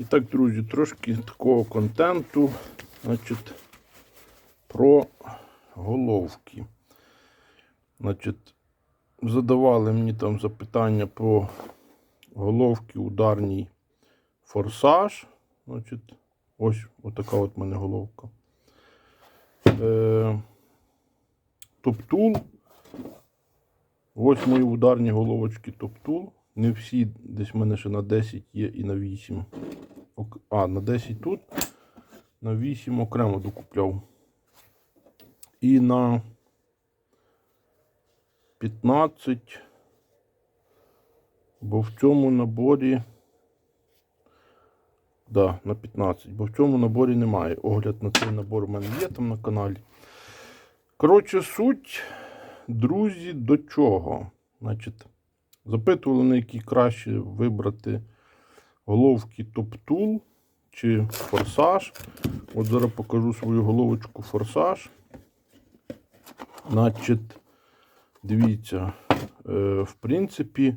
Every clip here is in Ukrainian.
І так, друзі, трошки такого контенту, значить, про головки. Значить, задавали мені там запитання про головки ударній форсаж. Значить, ось отака от мене головка. Е, топтул. Ось мої ударні головочки топтул. Не всі, десь в мене ще на 10 є і на 8. А, на 10 тут, на 8 окремо докупляв. І на 15. Бо в цьому наборі. Да, на 15. Бо в цьому наборі немає. Огляд на цей набор у мене є там на каналі. Коротше, суть, друзі, до чого? Значить, запитували, на які краще вибрати головки топ-тул чи форсаж. От зараз покажу свою головочку форсаж. Значить, дивіться, е, в принципі,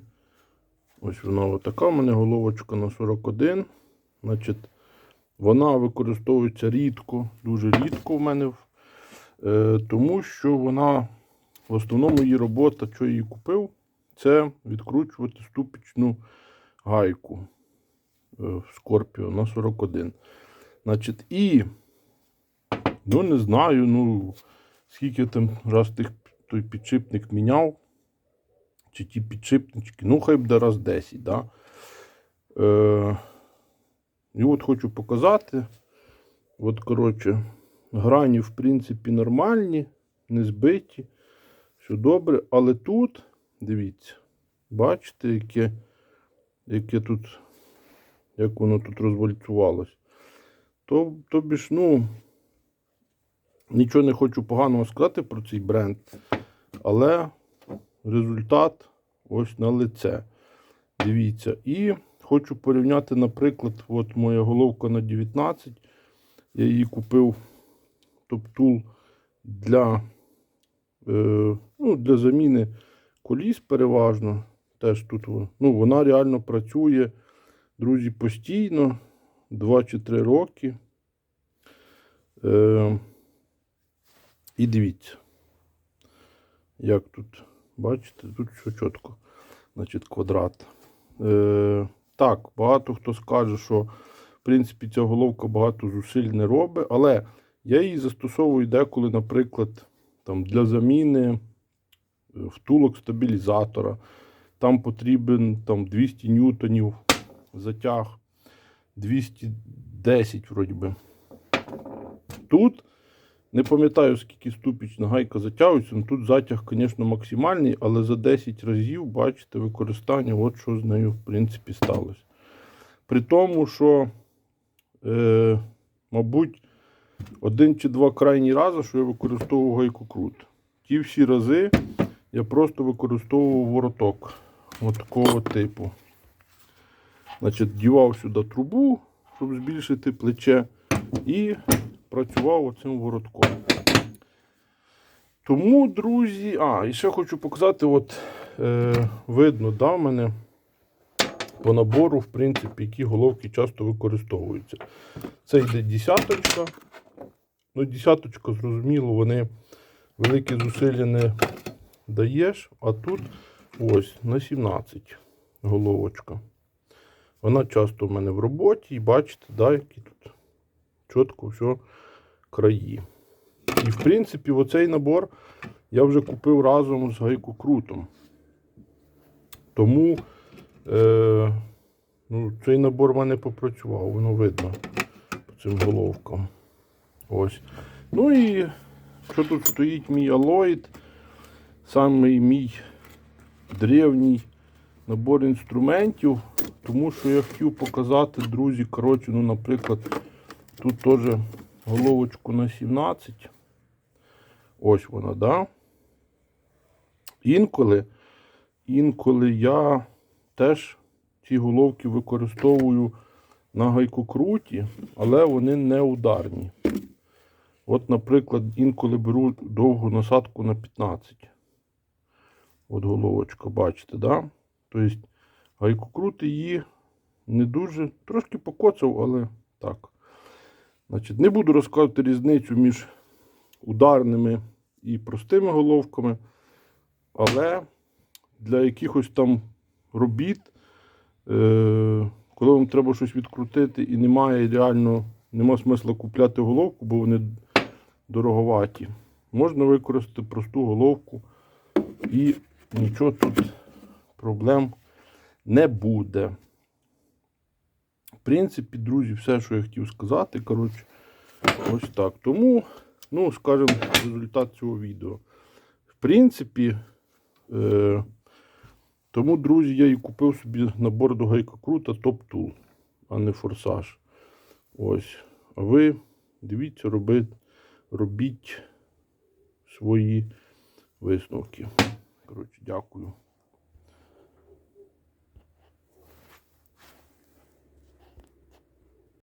ось вона така. У мене головочка на 41. Значить, вона використовується рідко, дуже рідко в мене. Е, тому що вона в основному її робота, що я її купив, це відкручувати ступічну гайку е, Scorpio на 41. Значить, і, ну не знаю, ну, скільки я там раз тих, той підшипник міняв, чи ті підшипнички, ну хай буде раз 10, да? Е, і от хочу показати. От, коротше, грані, в принципі, нормальні, не збиті, все добре. Але тут, дивіться, бачите, яке, яке тут, як воно тут розвальцювалось. То, тобі ж, ну, нічого не хочу поганого сказати про цей бренд, але результат ось на лице. Дивіться. І хочу порівняти, наприклад, от моя головка на 19. Я її купив топтул для, е, ну, для заміни коліс переважно. Теж тут ну, вона реально працює, друзі, постійно 2 чи 3 роки. Е, і дивіться, як тут, бачите, тут все чітко. Значить, квадрат. Е, так, багато хто скаже, що в принципі ця головка багато зусиль не робить, але я її застосовую деколи, наприклад, там, для заміни втулок стабілізатора. Там потрібен там, 200 ньютонів затяг, 210 вроді би. Тут не пам'ятаю, скільки ступічна гайка затягується. Ну, тут затяг, звісно, максимальний, але за 10 разів, бачите, використання, от що з нею, в принципі, сталося. При тому, що, е, мабуть, один чи два крайні рази, що я використовував гайку крут. Ті всі рази я просто використовував вороток от такого типу. Значить, дівав сюди трубу, щоб збільшити плече, і працював оцим воротком. Тому, друзі, а, і ще хочу показати, от е, видно, да, в мене по набору, в принципі, які головки часто використовуються. Це йде десяточка. Ну, десяточка, зрозуміло, вони великі зусилля не даєш, а тут ось на 17 головочка. Вона часто в мене в роботі, і бачите, да, які тут чітко все краї. І в принципі, оцей набор я вже купив разом з гайкокрутом. Тому е, ну, цей набор в мене попрацював, воно видно по цим головкам. Ось. Ну і що тут стоїть мій алоїд, самий мій древній набор інструментів, тому що я хотів показати, друзі, коротше, ну, наприклад, тут теж головочку на 17. Ось вона, да? Інколи, інколи я теж ці головки використовую на гайкокруті, але вони не ударні. От, наприклад, інколи беру довгу насадку на 15. От головочка, бачите, да? Тобто гайкокрут її не дуже. Трошки покоцав, але так. Значить, не буду розказувати різницю між ударними і простими головками. Але для якихось там робіт, е, коли вам треба щось відкрутити і немає реально, нема смисла купляти головку, бо вони дороговаті. Можна використати просту головку і нічого тут проблем не буде. В принципі, друзі, все, що я хотів сказати, коротше, ось так. Тому, ну, скажімо, результат цього відео. В принципі, е, тому, друзі, я і купив собі набор до гайка крута Top Tool, а не форсаж. Ось. А ви дивіться, робіть, робіть свої висновки. Коротше, дякую.